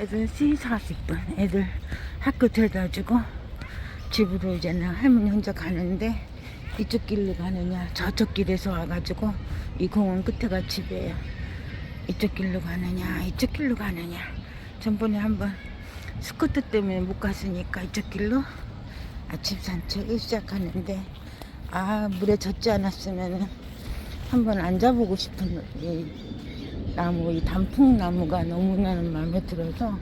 애들 3시 40분 애들 학교 데려다 주고 집으로 이제는 할머니 혼자 가는데 이쪽 길로 가느냐 저쪽 길에서 와가지고 이 공원 끝에가 집이에요. 이쪽 길로 가느냐 이쪽 길로 가느냐. 전번에 한번 스쿠터 때문에 못 갔으니까 이쪽 길로 아침 산책을 시작하는데 아 물에 젖지 않았으면은 한번 앉아보고 싶은 이 나무 이 단풍나무가 너무나 마음에 들어서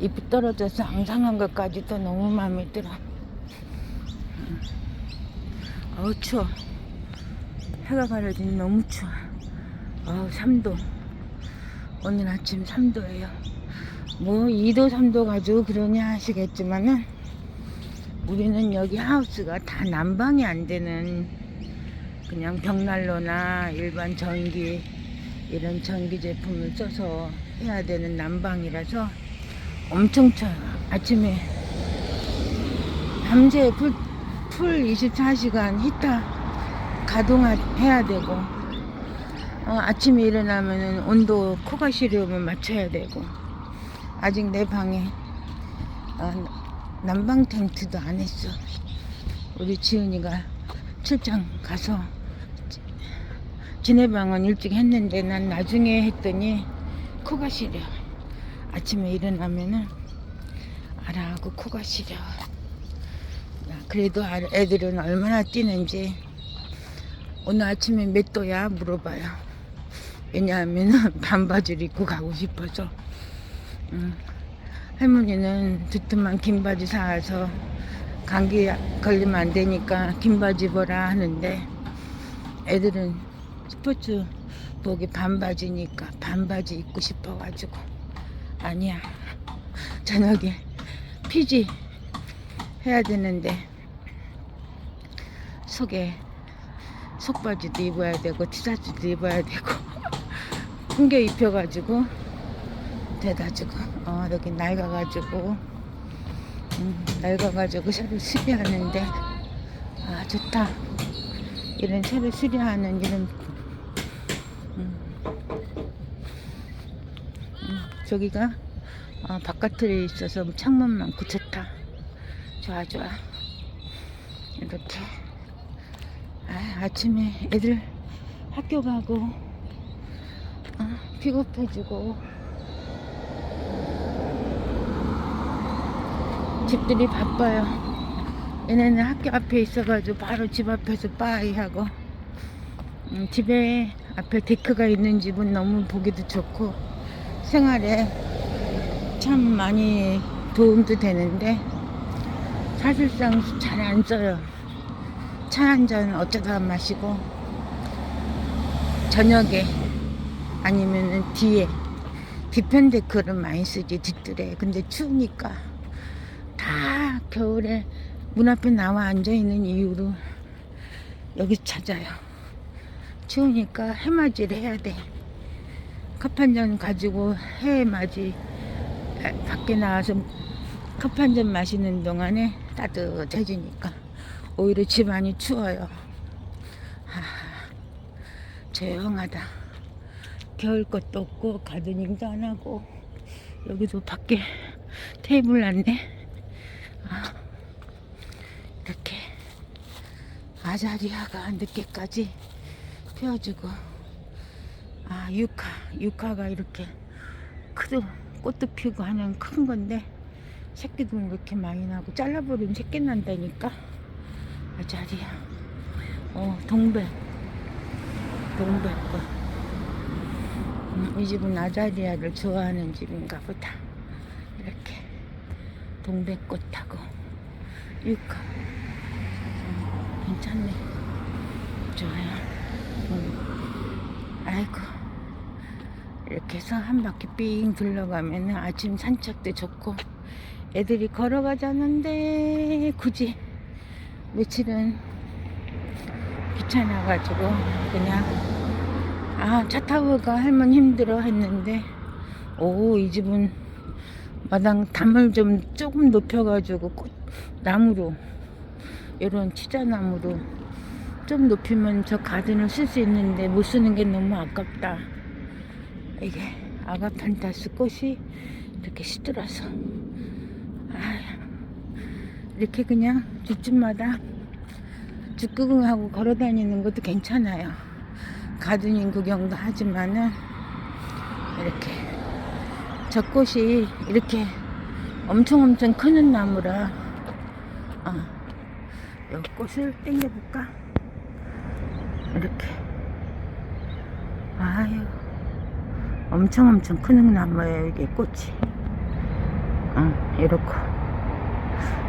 잎이 떨어져서 앙상한 것까지도 너무 마음에 들어. 음. 어우 추워. 해가 가려지니 너무 추워. 어우 3도. 오늘 아침 3도예요. 뭐 2도 3도 가지고 그러냐 하시겠지만은 우리는 여기 하우스가 다 난방이 안 되는 그냥 벽난로나 일반 전기 이런 전기 제품을 써서 해야 되는 난방이라서 엄청 쳐요. 아침에 밤새 풀, 풀 24시간 히터 가동해야 되고 어, 아침에 일어나면은 온도 코가 시려우면 맞춰야 되고 아직 내 방에 어, 난방 텐트도 안 했어. 우리 지은이가 출장 가서 지- 지네 방은 일찍 했는데 난 나중에 했더니 코가 시려. 아침에 일어나면은 알아하고 코가 시려. 야, 그래도 알- 애들은 얼마나 뛰는지 오늘 아침에 몇 도야 물어봐요. 왜냐하면은 반바지를 입고 가고 싶어서. 음. 할머니는 두툼한 긴 바지 사와서 감기 걸리면 안 되니까 긴 바지 입어라 하는데 애들은 스포츠 복이 반바지니까 반바지 입고 싶어가지고. 아니야. 저녁에 피지 해야 되는데 속에 속바지도 입어야 되고 티셔츠도 입어야 되고 풍겨 입혀가지고 돼가지고 어 여기 낡아가지고 음, 낡아가지고 새로 수리하는데 아 좋다. 이런 새로 수리하는 이런 음, 음, 저기가 어, 바깥에 있어서 창문 많고 좋다. 좋아 좋아. 이렇게. 아, 아침에 애들 학교 가고 어, 픽업해주고. 집들이 바빠요. 얘네는 학교 앞에 있어가지고 바로 집 앞에서 빠이 하고. 음, 집에 앞에 데크가 있는 집은 너무 보기도 좋고 생활에 참 많이 도움도 되는데 사실상 잘 안 써요. 차 한 잔 어쩌다 마시고 저녁에 아니면은 뒤에 뒤편 데크를 많이 쓰지 뒷뜰에 근데 추우니까 다 겨울에 문 앞에 나와 앉아 있는 이유로 여기 찾아요. 추우니까 해맞이를 해야 돼. 컵 한 잔 가지고 해 맞이 아, 밖에 나와서 컵 한 잔 마시는 동안에 따뜻해지니까 오히려 집안이 추워요. 하, 조용하다. 겨울 것도 없고 가드닝도 안 하고 여기도 밖에 테이블 놨네. 아, 이렇게 아자리아가 늦게까지 피워주고 아 유카 유카가 이렇게 크도 꽃도 피우고 하는 큰 건데 새끼도 이렇게 많이 나고 잘라버리면 새끼 난다니까. 아 자리아 어 동백 동백 꽃 음, 이 집은 아자리아를 좋아하는 집인가 보다. 이렇게 동백꽃하고 유카. 음, 괜찮네. 좋아요. 음. 아이고 이렇게 해서 한 바퀴 삥 둘러가면 아침 산책도 좋고 애들이 걸어가자는데 굳이 며칠은 귀찮아가지고 그냥 아 차 타고 가 할머니 힘들어 했는데 오 이 집은 마당 담을 좀 조금 높여가지고 꽃 나무로 이런 치자나무로 좀 높이면 저 가든을 쓸 수 있는데 못 쓰는 게 너무 아깝다. 이게 아가판타스 꽃이 이렇게 시들어서. 이렇게 그냥 집집마다 죽구경하고 걸어 다니는 것도 괜찮아요. 가두님 구경도 하지만은 이렇게 저 꽃이 이렇게 엄청 엄청 크는 나무라. 어, 이 꽃을 당겨볼까? 이렇게. 아유 엄청 엄청 크는 나무예요 이게 꽃이. 어, 이렇고.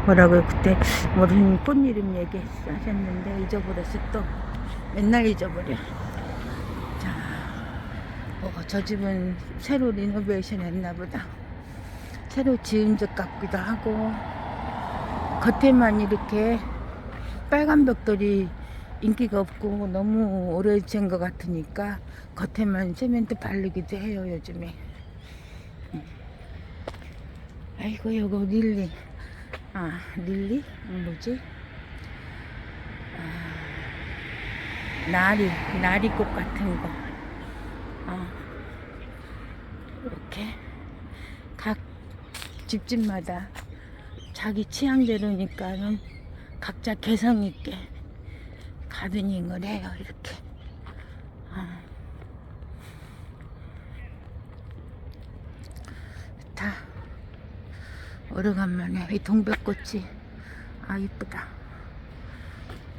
뭐라고요 그때 모르는 꽃 이름 얘기하셨는데 잊어버렸어 또. 맨날 잊어버려. 자, 어, 저 집은 새로 리노베이션 했나 보다. 새로 지은 집 같기도 하고. 겉에만 이렇게 빨간 벽돌이 인기가 없고 너무 오래된 것 같으니까 겉에만 세멘트 바르기도 해요 요즘에 음. 아이고 요거 릴리 아 릴리 뭐지 아, 나리 나리꽃 같은 거 어. 이렇게 각 집집마다 자기 취향대로니까는 각자 개성 있게 가드닝을 해요 이렇게. 어. 다 오래간만에 이 동백꽃이 아 이쁘다.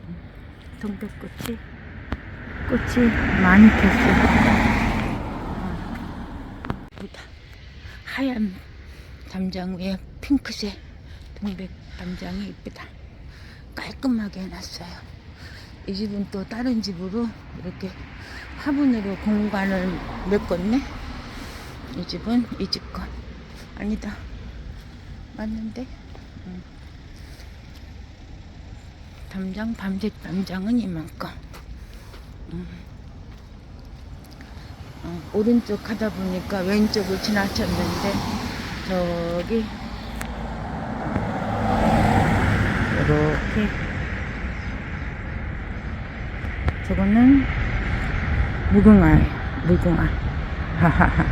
음, 동백꽃이 꽃이 많이 폈어요. 어. 하얀 담장 위에 핑크색 동백 담장이 이쁘다. 깔끔하게 해놨어요 이 집은 또 다른 집으로 이렇게 화분으로 공간을 메꿨네. 이 집은 이집 거. 아니다. 맞는데? 응. 담장 밤색 담장은 이만큼. 응. 어, 오른쪽 하다 보니까 왼쪽을 지나쳤는데 저기 이렇게 저거는 무궁화 하하하.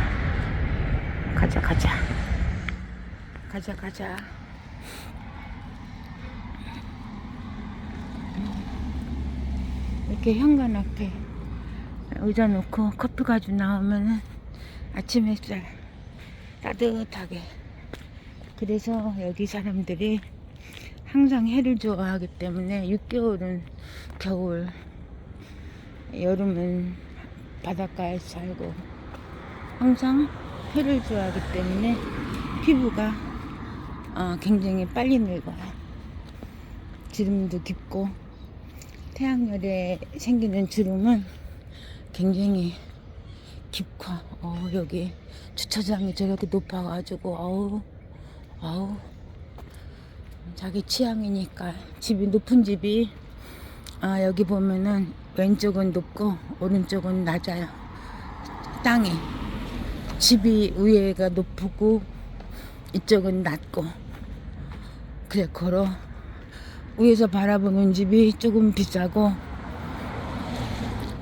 가자 가자. 가자 가자. 이렇게 현관 앞에 의자 놓고 커피 가지고 나오면은 아침 햇살 따뜻하게. 그래서 여기 사람들이 항상 해를 좋아하기 때문에 6개월은 겨울 여름은 바닷가에 살고 항상 해를 좋아하기 때문에 피부가 어, 굉장히 빨리 늙어요. 주름도 깊고 태양열에 생기는 주름은 굉장히 깊고 어, 여기 주차장이 저렇게 높아가지고 어우 어우 자기 취향이니까 집이 높은 집이 아, 여기 보면은 왼쪽은 높고 오른쪽은 낮아요. 땅이 집이 위에가 높고 이쪽은 낮고. 그래 걸어. 위에서 바라보는 집이 조금 비싸고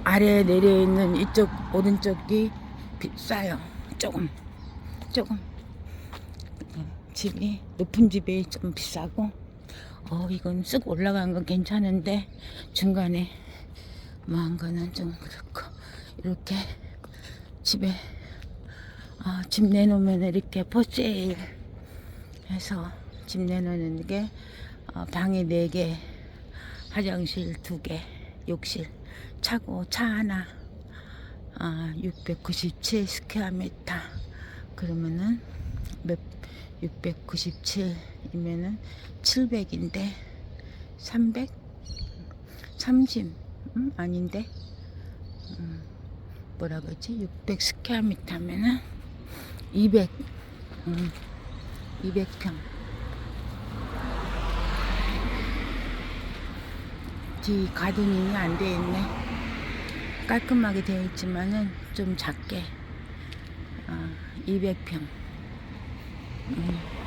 아래에 내려 있는 이쪽 오른쪽이 비싸요. 조금 조금. 집이 높은 집이 좀 비싸고 어 이건 쓱 올라간 건 괜찮은데 중간에 뭐 한 거는 좀 그렇고 이렇게 집에 어, 집 내놓으면 이렇게 포세일 해서 집 내놓는 게 어, 방이 4개 화장실 2개 욕실 차고 차 하나 아, 697 스퀘어미터. 그러면은 몇 697 이면은 700인데 300 30 음? 아닌데? 음, 뭐라 그러지? 600 스퀘어미터면은 200 음, 200평. 뒤 가드닝이 안 돼 있네. 깔끔하게 되어 있지만은 좀 작게. 어, 200평. 음.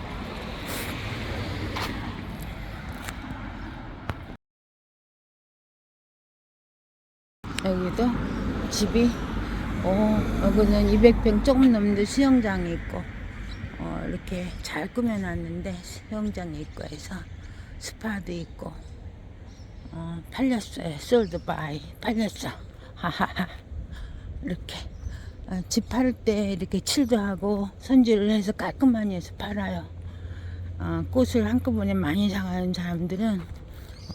여기도 집이 어 여기는 200평 조금 넘는데 수영장이 있고 어, 이렇게 잘 꾸며놨는데 수영장이 있고 해서 스파도 있고 어, 팔렸어요. 솔드 바이 팔렸어. 하하하 이렇게 어, 집팔 때 이렇게 칠도 하고 손질을 해서 깔끔하게 해서 팔아요. 어, 꽃을 한꺼번에 많이 사가는 사람들은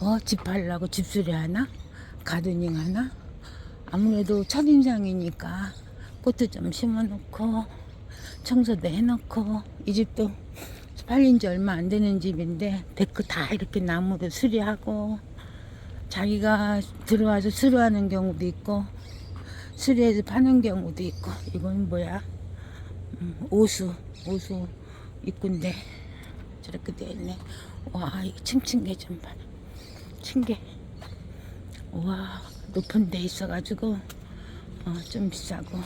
어, 집 팔려고 집수리 하나? 가드닝 하나? 아무래도 첫인상이니까 꽃도 좀 심어놓고 청소도 해놓고 이 집도 팔린 지 얼마 안 되는 집인데 데크 다 이렇게 나무로 수리하고 자기가 들어와서 수리하는 경우도 있고 수리해서 파는 경우도 있고 이건 뭐야? 음, 오수 오수 입구인데 저렇게 돼 있네. 와 이거 층층개 좀봐 층개. 와 높은 데 있어가지고 어, 좀 비싸고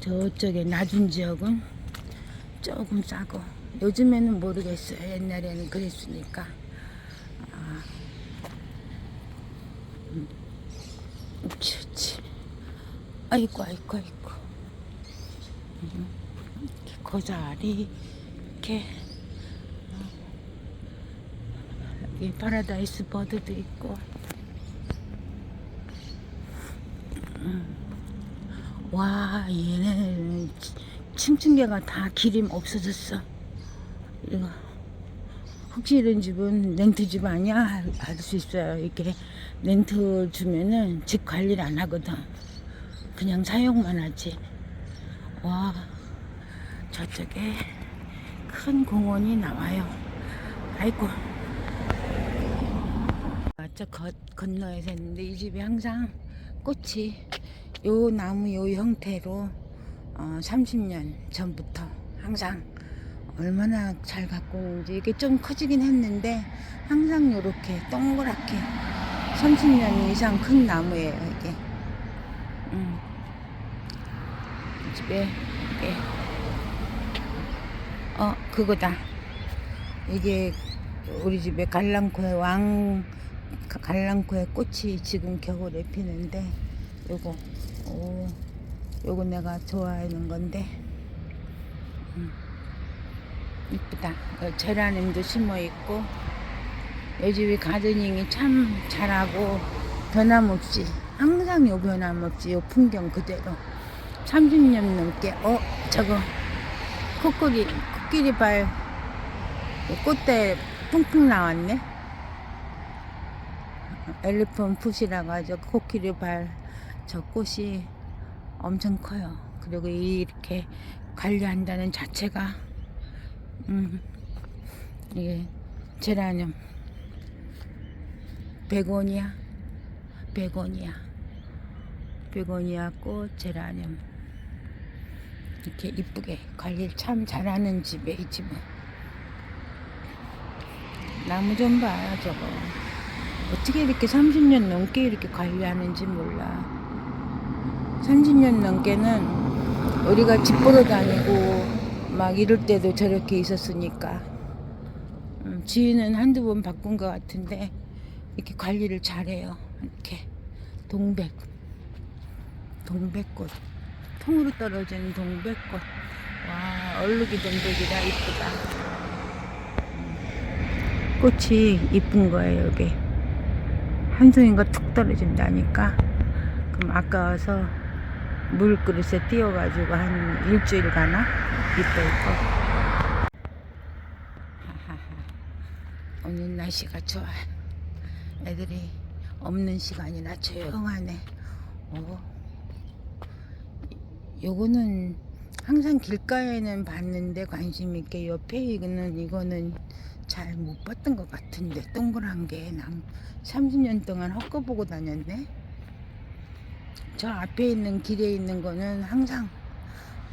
저쪽에 낮은 지역은 조금 싸고 요즘에는 모르겠어요. 옛날에는 그랬으니까. 아, 음, 그렇지 아이고 아이고 아이고. 음, 이렇게 고자리 이렇게 어, 여기 파라다이스 버드도 있고 와 얘는 층층개가 다 기름 없어졌어. 이거 혹시 이런 집은 렌트 집 아니야? 알 수 있어요. 이렇게 렌트 주면은 집 관리를 안 하거든. 그냥 사용만 하지. 와 저쪽에 큰 공원이 나와요. 아이고. 아, 저 건, 건너에서 했는데 이 집이 항상 꽃이 요 나무 요 형태로 어, 30년 전부터 항상 얼마나 잘 갖고 오는지 이게 좀 커지긴 했는데 항상 요렇게 동그랗게 30년 이상 큰 나무예요 이게. 음. 이 집에 이게. 어 그거다. 이게 우리 집에 갈랑코의 왕 갈랑코의 꽃이 지금 겨울에 피는데 요거 오 요거 내가 좋아하는 건데. 음, 이쁘다. 어, 제라늄도 심어 있고 요 집이 가드닝이 참 잘하고 변함없이 항상 요 변함없이 요 풍경 그대로. 30년 넘게 어 저거 코끼리 코끼리 발 꽃대 퉁퉁 나왔네? 엘리펀 풋이라 가지고 코끼리 발 저 꽃이 엄청 커요. 그리고 이렇게 관리한다는 자체가 음 이게 제라늄. 베고니아 베고니아 베고니아 꽃 제라늄. 이렇게 이쁘게 관리를 참 잘하는 집에 이 집은. 나무 좀 봐 저거. 어떻게 이렇게 30년 넘게 이렇게 관리하는지 몰라 30년 넘게는 우리가 집 보러 다니고 막 이럴 때도 저렇게 있었으니까. 음, 지인은 한두 번 바꾼 것 같은데 이렇게 관리를 잘해요. 이렇게. 동백. 동백꽃. 통으로 떨어진 동백꽃. 와 얼룩이 동백이라 이쁘다. 음, 꽃이 이쁜 거예요 여기. 한 송이가 툭 떨어진다니까. 그럼 아까워서 물그릇에 띄워가지고 한 일주일 가나 이뻐 하하하. 오늘 날씨가 좋아 애들이 없는 시간이라 조용하네 오. 요거는 항상 길가에는 봤는데 관심 있게 옆에 이거는 이거는 잘 못 봤던 것 같은데 동그란 게 난 30년 동안 헛거 보고 다녔네. 저 앞에 있는 길에 있는 거는 항상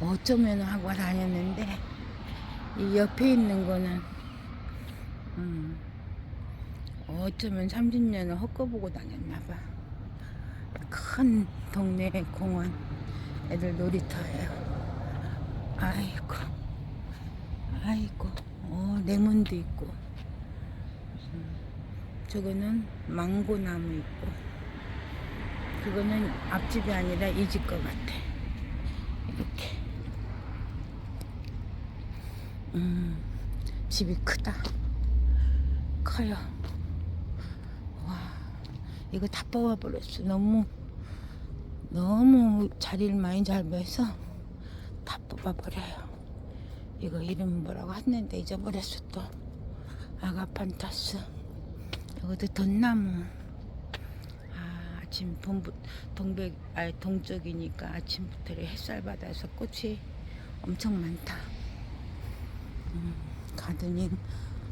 어쩌면 하고 다녔는데 이 옆에 있는 거는 음, 어쩌면 30년을 헛거보고 다녔나 봐. 큰 동네 공원 애들 놀이터예요. 아이고, 아이고, 어, 레몬도 있고, 음, 저거는 망고나무 있고, 그거는 앞집이 아니라 이 집 것 같아. 이렇게. 음, 집이 크다. 커요. 와, 이거 다 뽑아버렸어. 너무, 너무 자리를 많이 잡아서 다 뽑아버려요. 이거 이름 뭐라고 했는데 잊어버렸어 또. 아가판타스. 이것도 돈나무. 아, 아침 동부, 동백, 아 동쪽이니까 아침부터 햇살 받아서 꽃이 엄청 많다. 음, 가드닝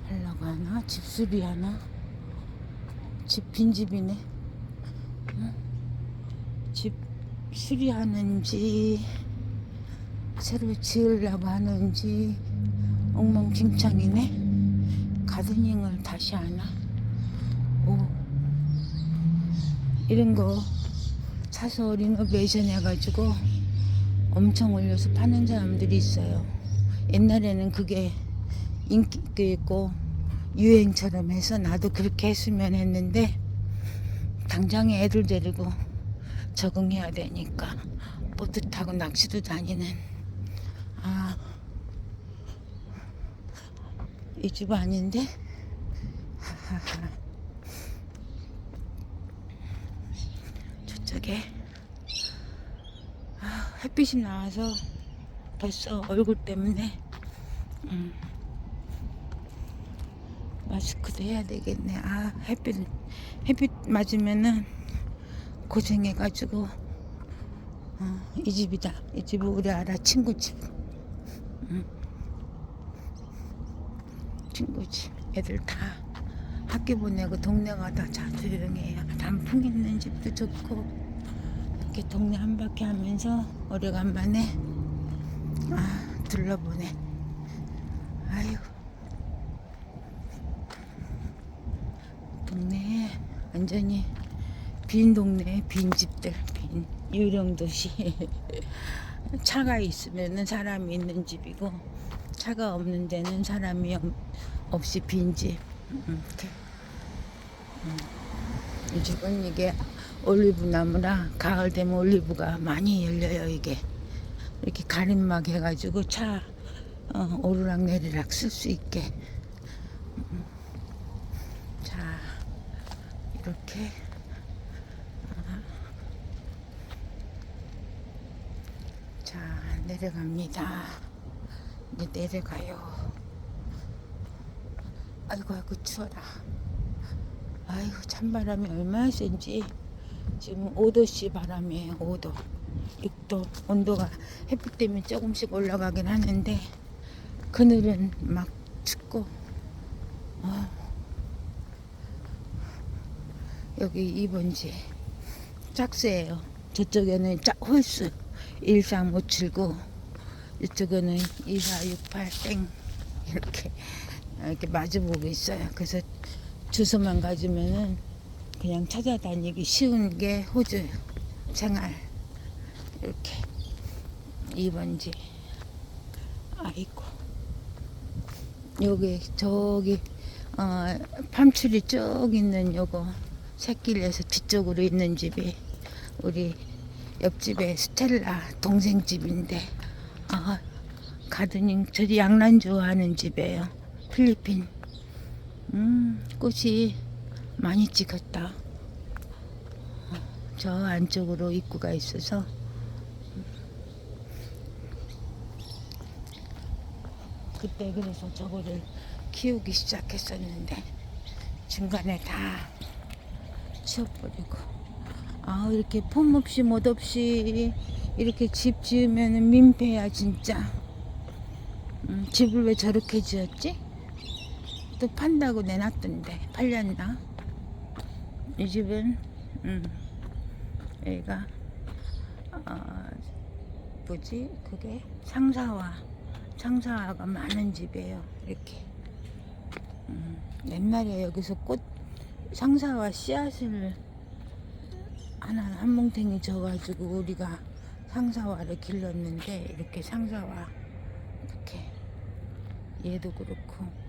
하려고 하나? 집수리 하나? 집 빈집이네. 응? 집 수리하는지 새로 지으려고 하는지 엉망진창이네. 가드닝을 다시 하나? 오. 이런 거 사서 리노베이션 해가지고 엄청 올려서 파는 사람들이 있어요. 옛날에는 그게 인기도 있고 유행처럼 해서 나도 그렇게 했으면 했는데 당장에 애들 데리고 적응해야 되니까 보트 타고 낚시도 다니는 아 이 집 아닌데 하하하 저쪽에 아, 햇빛이 나와서 벌써 얼굴 때문에 음, 마스크도 해야 되겠네. 아 햇빛 햇빛 맞으면은 고생해가지고 어, 이 집이다. 이 집은 우리 알아 친구 집. 음. 친구 집. 애들 다 학교 보내고 동네가 다 자 조용해요. 단풍 있는 집도 좋고 이렇게 동네 한 바퀴 하면서 오래간만에 아 둘러보네. 아유 동네에 완전히 빈 동네 빈 집들 빈 유령 도시 차가 있으면은 사람이 있는 집이고 차가 없는 데는 사람이 없- 없이 빈집 음, 이렇게 음. 이 집은 이게 올리브 나무라 가을 되면 올리브가 많이 열려요 이게. 이렇게 가림막 해가지고 차 어, 오르락 내리락 쓸 수 있게. 음. 자 이렇게. 자 내려갑니다. 이제 내려가요. 아이고 아이고 추워라. 아이고 찬바람이 얼마나 센지 지금 5도씨 바람이에요 5도 6도 온도가 햇빛 때문에 조금씩 올라가긴 하는데 그늘은 막 춥고 어. 여기 2번지 짝수예요 저쪽에는 짝 홀수 13579 이쪽에는 2468땡 이렇게 이렇게 마주보고 있어요 그래서 주소만 가지면은 그냥 찾아다니기 쉬운 게 호주 생활. 이렇게 2번지. 아이고. 여기 저기 어, 팜출이 쭉 있는 요거 새길에서 뒤쪽으로 있는 집이 우리 옆집에 스텔라 동생 집인데 아, 가드닝 저리 양란 좋아하는 집이에요. 필리핀. 음 꽃이 많이 찍었다 저 안쪽으로 입구가 있어서 그때 그래서 저거를 키우기 시작했었는데 중간에 다 치워버리고 아 이렇게 폼 없이 못 없이 이렇게 집 지으면 민폐야 진짜 음, 집을 왜 저렇게 지었지? 또 판다고 내놨던데 팔렸나? 이 집은 음, 얘가 어, 뭐지? 그게? 상사화 상사화가 많은 집이에요 이렇게. 음, 옛날에 여기서 꽃 상사화 씨앗을 하나 한 뭉탱이 줘가지고 우리가 상사화를 길렀는데 이렇게 상사화 이렇게. 얘도 그렇고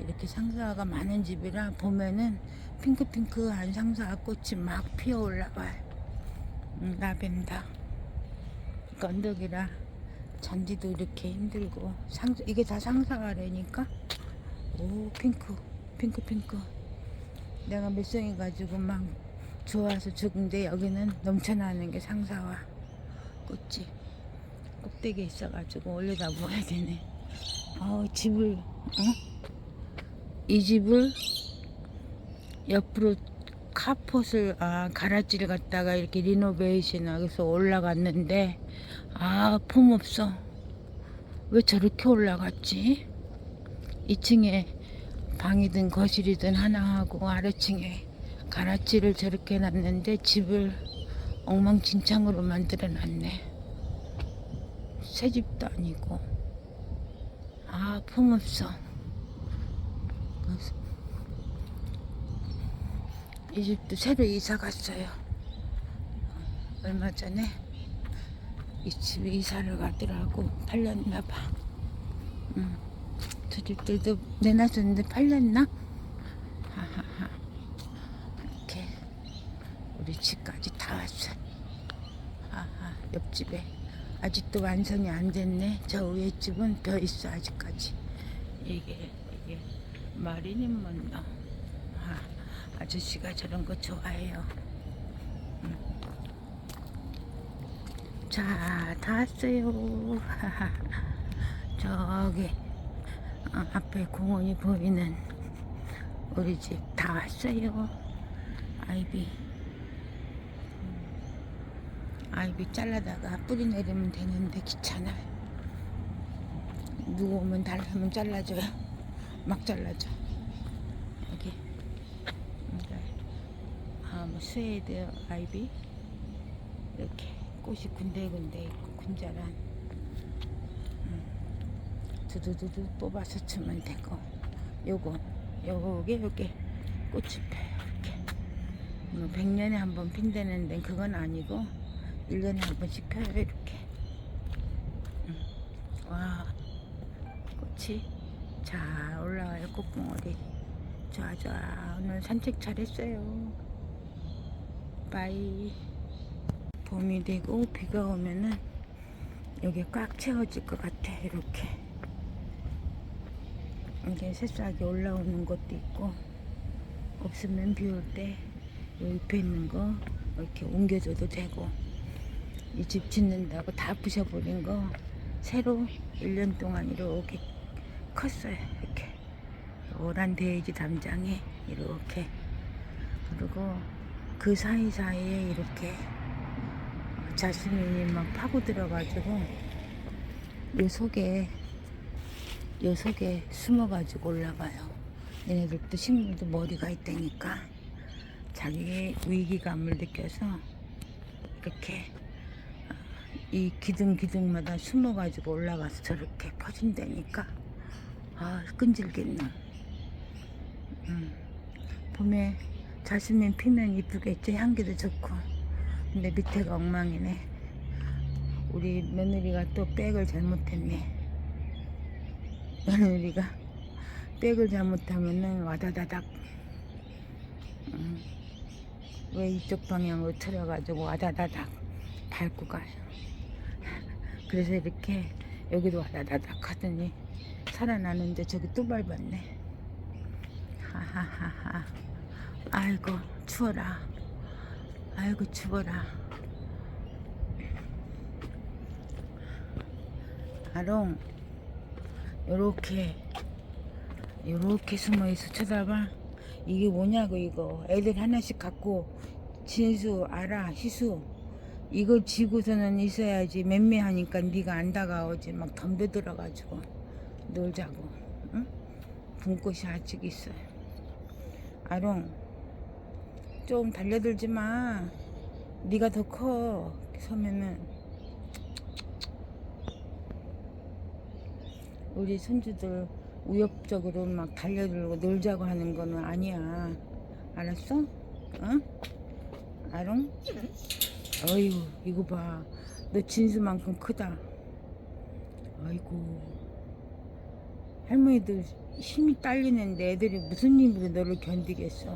이렇게 상사화가 많은 집이라 보면은 핑크핑크한 상사화 꽃이 막 피어 올라와요. 음, 라벤더 그 언덕이라 잔디도 이렇게 힘들고 상 이게 다 상사가래니까 오 핑크 핑크 핑크 내가 몇송이 가지고 막 좋아서 죽은데 여기는 넘쳐나는 게 상사와 꽃이 꼭대기에 있어가지고 올려다 보아야 되네 어 집을 어? 이 집을 옆으로 카폿을 아 가라지를 갖다가 이렇게 리노베이션 하고서 올라갔는데 아 폼 없어. 왜 저렇게 올라갔지? 2층에 방이든 거실이든 하나 하고 아래층에 가라지를 저렇게 놨는데 집을 엉망진창으로 만들어 놨네. 새 집도 아니고. 아 폼 없어 그래서 이 집도 새로 이사 갔어요. 얼마 전에 이 집에 이사를 가더라고. 팔렸나 봐. 음. 저 집들도 내놨었는데 팔렸나? 하하하. 이렇게 우리 집까지 다 왔어. 하하. 옆집에 아직도 완성이 안 됐네. 저 위에 집은 벼 있어 아직까지. 이게 마리님 먼저. 아, 아저씨가 저런 거 좋아해요. 음. 자, 다 왔어요. 저기 어, 앞에 공원이 보이는 우리 집 다 왔어요. 아이비. 음. 아이비 잘라다가 뿌리 내리면 되는데 귀찮아. 누구 오면 달라면 잘라줘요. 막 잘라줘. 여기. 아, 뭐 스웨이드 아이비. 이렇게. 꽃이 군데군데 있고 군자란. 음, 두두두두 뽑아서 주면 되고. 요거. 요게 요게. 꽃이 펴요 이렇게. 뭐 100년에 한 번 핀다는데 그건 아니고 1년에 한 번씩 펴요 이렇게. 음, 와. 꽃이 잘 올라와요. 꽃봉오리 좋아 오늘 산책 잘했어요. 바이. 봄이 되고 비가 오면은 여기 꽉 채워질 것 같아 이렇게. 이게 새싹이 올라오는 것도 있고 없으면 비 올 때 옆에 있는 거 이렇게 옮겨줘도 되고 이 집 짓는다고 다 부셔버린 거 새로 1년 동안 이렇게 컸어요. 이렇게. 오란 데이지 담장에 이렇게. 그리고 그 사이사이에 이렇게 자스민이 막 파고 들어가지고 요 속에 요 속에 숨어가지고 올라가요. 얘네들도 식물도 머리가 있다니까. 자기 위기감을 느껴서 이렇게 이 기둥 기둥마다 숨어가지고 올라가서 저렇게 퍼진다니까 아 끈질긴 놈 음. 봄에 자스민 피면 이쁘겠죠 향기도 좋고. 근데 밑에가 엉망이네. 우리 며느리가 또 백을 잘못했네. 며느리가 백을 잘못하면은 와다다닥 음. 왜 이쪽 방향으로 틀어가지고 와다다닥 밟고 가요. 그래서 이렇게 여기도 와다다닥 하더니 살아나는데 저기 또 밟았네. 하하하하. 아이고 추워라. 아이고 추워라. 아롱 요렇게 요렇게 숨어있어. 쳐다봐. 이게 뭐냐고 이거. 애들 하나씩 갖고 진수 알아 희수. 이걸 지고서는 있어야지. 맴매하니까 네가 안 다가오지. 막 덤벼들어가지고 놀자고 응? 붕꽃이 아직 있어요 아롱 좀 달려들지 마 네가 더커 서면은 우리 손주들 우엽적으로 막 달려들고 놀자고 하는 거는 아니야 알았어? 응? 아롱? 어이구 이거 봐. 너 진수만큼 크다. 아이고. 할머니도 힘이 딸리는데 애들이 무슨 힘으로 너를 견디겠어.